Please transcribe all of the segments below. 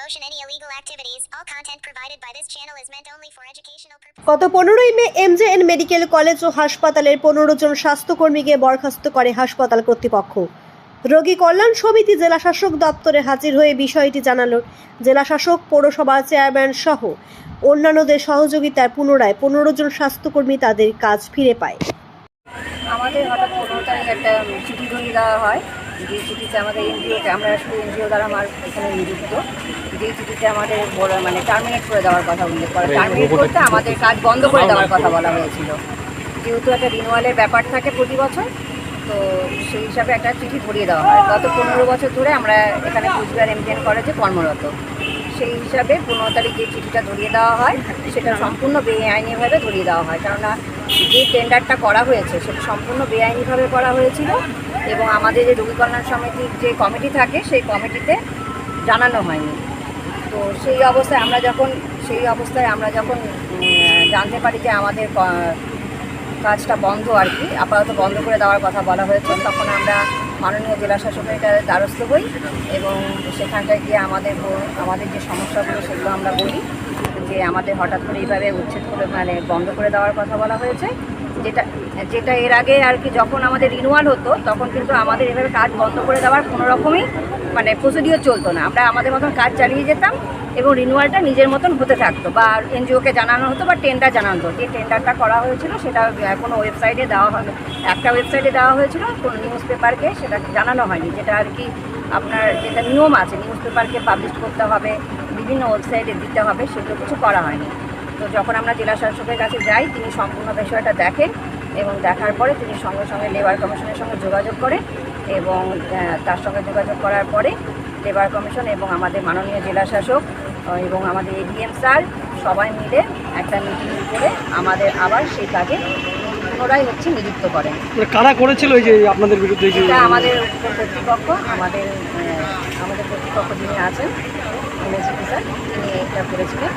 promotion any illegal activities. All content provided by this channel is meant only for educational purposes. গত মে MJN medical college ও হাসপাতালের পনেরো জন স্বাস্থ্যকর্মীকে বরখাস্ত করে হাসপাতাল কর্তৃপক্ষ রোগী কল্যাণ সমিতি জেলা শাসক দপ্তরে হাজির হয়ে বিষয়টি জানালো জেলা শাসক পৌরসভার চেয়ারম্যান সহ অন্যান্যদের সহযোগিতায় পুনরায় পনেরো জন স্বাস্থ্যকর্মী তাদের কাজ ফিরে পায় আমাদের হঠাৎ পনেরো তারিখ একটা চিঠি ধরিয়ে দেওয়া হয় যে চিঠিতে আমাদের এনজিওতে আমরা শুধু এনজিও দ্বারা আমার এখানে নিযুক্ত। যে চিঠিতে আমাদের মানে টার্মিনেট করে দেওয়ার কথা উল্লেখ করা টার্মিনেট করতে আমাদের কাজ বন্ধ করে দেওয়ার কথা বলা হয়েছিল। যেহেতু একটা রিনুয়ালের ব্যাপার থাকে প্রতি বছর তো সেই হিসাবে একটা চিঠি ধরিয়ে দেওয়া হয়। গত পনেরো বছর ধরে আমরা এখানে কুচবিহার এমজিএন কলেজে কর্মরত। সেই হিসাবে পনেরো তারিখ যে চিঠিটা ধরিয়ে দেওয়া হয় সেটা সম্পূর্ণ বেআইনিভাবে ধরিয়ে দেওয়া হয়। কেননা যে টেন্ডারটা করা হয়েছে সেটা সম্পূর্ণ বেআইনিভাবে করা হয়েছিল। এবং আমাদের যে রোগী কল্যাণ সমিতির যে কমিটি থাকে, সেই কমিটিতে জানানো হয়নি। তো সেই অবস্থায় আমরা যখন, সেই অবস্থায় আমরা যখন জানতে পারি যে আমাদের কাজটা বন্ধ আর কি, আপাতত বন্ধ করে দেওয়ার কথা বলা হয়েছে, তখন আমরা মাননীয় জেলা শাসকের দ্বারস্থ হই এবং সেখানটায় গিয়ে আমাদের আমাদের যে সমস্যাগুলো সেগুলো আমরা বলি যে আমাদের হঠাৎ করে এইভাবে উচ্ছেদ করে মানে বন্ধ করে দেওয়ার কথা বলা হয়েছে। যেটা যেটা এর আগে আর কি যখন আমাদের রিনুয়াল হতো, তখন কিন্তু আমাদের এভাবে কাজ বন্ধ করে দেওয়ার কোনো রকমই মানে প্রসিডিওর চলতো না। আমরা আমাদের মতন কাজ চালিয়ে যেতাম এবং রিনুয়ালটা নিজের মতন হতে থাকতো বা এনজিওকে জানানো হতো বা টেন্ডার জানানো হতো। যে টেন্ডারটা করা হয়েছিল সেটা কোনো ওয়েবসাইটে দেওয়া হবে একটা ওয়েবসাইটে দেওয়া হয়েছিল, কোনো নিউজ পেপারকে সেটা জানানো হয়নি। যেটা আর কি আপনার যেটা নিয়ম আছে নিউজ পেপারকে পাবলিশ করতে হবে, বিভিন্ন ওয়েবসাইটে দিতে হবে, সেগুলো কিছু করা হয়নি। তো যখন আমরা জেলা শাসকের কাছে যাই তিনি সম্পূর্ণ বিষয়টা দেখেন এবং দেখার পরে তিনি সঙ্গে সঙ্গে লেবার কমিশনের সঙ্গে যোগাযোগ করেন এবং তার সঙ্গে যোগাযোগ করার পরে লেবার কমিশন এবং আমাদের মাননীয় জেলা শাসক এবং আমাদের এডিএম স্যার সবাই মিলে একটা মিটিং করে আমাদের আবার সেই কাজে পুনরায় হচ্ছে নিযুক্ত করেন। মানে কারা করেছিল এই যে আপনাদের বিরুদ্ধে আমাদের কর্তৃপক্ষ আমাদের আমাদের কর্তৃপক্ষ যিনি আছেন স্যার তিনি এটা করেছিলেন।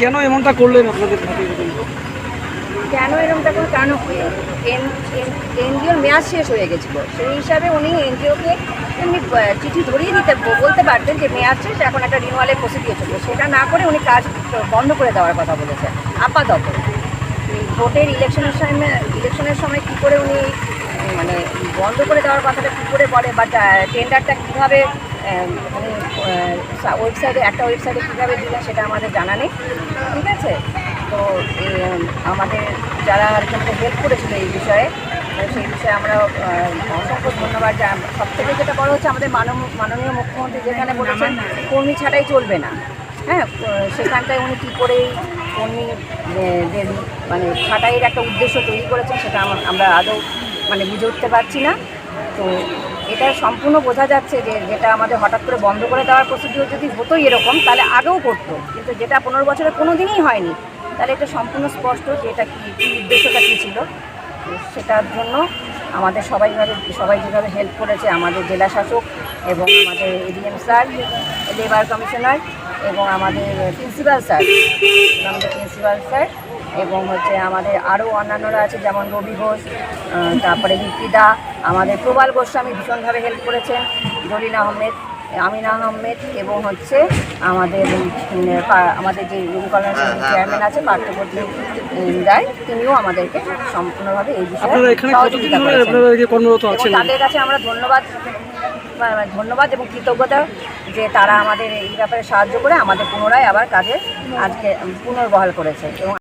কেন এমনটা করলেন আপনাদের সাথে? কেন এরকমটা করে কেন এনজিওর মেয়াদ শেষ হয়ে গেছিল। সেই হিসাবে উনি এনজিওকে এমনি চিঠি ধরিয়ে দিতে বলতে পারতেন যে মেয়াদ শেষ এখন একটা রিনুয়ালের প্রসিডিও চলবে সেটা না করে উনি কাজ বন্ধ করে দেওয়ার কথা বলেছেন আপাতত। ভোটের ইলেকশনের সময় ইলেকশনের সময় কী করে উনি মানে বন্ধ করে দেওয়ার কথাটা কী করে বলে বা টেন্ডারটা কীভাবে উনি ওয়েবসাইটে একটা ওয়েবসাইটে কীভাবে দিলেন সেটা আমাদের জানা নেই ঠিক আছে? তো আমাদের যারা আর কি হেল্প করেছিল এই বিষয়ে তো সেই বিষয়ে আমরা অসংখ্য ধন্যবাদ। সব থেকে যেটা বড় হচ্ছে আমাদের মানব মাননীয় মুখ্যমন্ত্রী যেখানে বলেছেন কর্মী ছাড়াই চলবে না। হ্যাঁ সেখানটায় উনি কী করেই কর্মী আহ, মানে ছাটাইয়ের একটা উদ্দেশ্য তৈরি করেছেন সেটা আমা- আমরা আদৌ মানে বুঝে উঠতে পারছি না। তো এটা সম্পূর্ণ বোঝা যাচ্ছে যে যেটা আমাদের হঠাৎ করে বন্ধ করে দেওয়ার প্রসিডিওর যদি হতোই এরকম, তাহলে আগেও করতো। কিন্তু যেটা পনেরো বছরে কোনো দিনই হয়নি, তাহলে এটা সম্পূর্ণ স্পষ্ট যে এটা কী কী উদ্দেশ্যটা কী ছিল। সেটার জন্য আমাদের সবাইভাবে সবাই যেভাবে হেল্প করেছে আমাদের জেলা শাসক এবং আমাদের এডিএম স্যার লেবার কমিশনার এবং আমাদের প্রিন্সিপাল স্যার আমাদের প্রিন্সিপাল স্যার এবং হচ্ছে আমাদের আরও অন্যান্যরা আছে যেমন রবি ঘোষ তারপরে হিপিদা আমাদের প্রবাল গোস্বামী ভীষণভাবে হেল্প করেছেন জলিন আহমেদ আমিনা আহমেদ এবং হচ্ছে আমাদের আমাদের যে রুম কল্যাণ চেয়ারম্যান আছে পার্থপ্রতি রায় তিনিও আমাদেরকে সম্পূর্ণভাবে এই বিষয়ে তাদের কাছে আমরা ধন্যবাদ ধন্যবাদ এবং কৃতজ্ঞতা যে তারা আমাদের এই ব্যাপারে সাহায্য করে আমাদের পুনরায় আবার কাজে আজকে পুনর্বহাল করেছে। এবং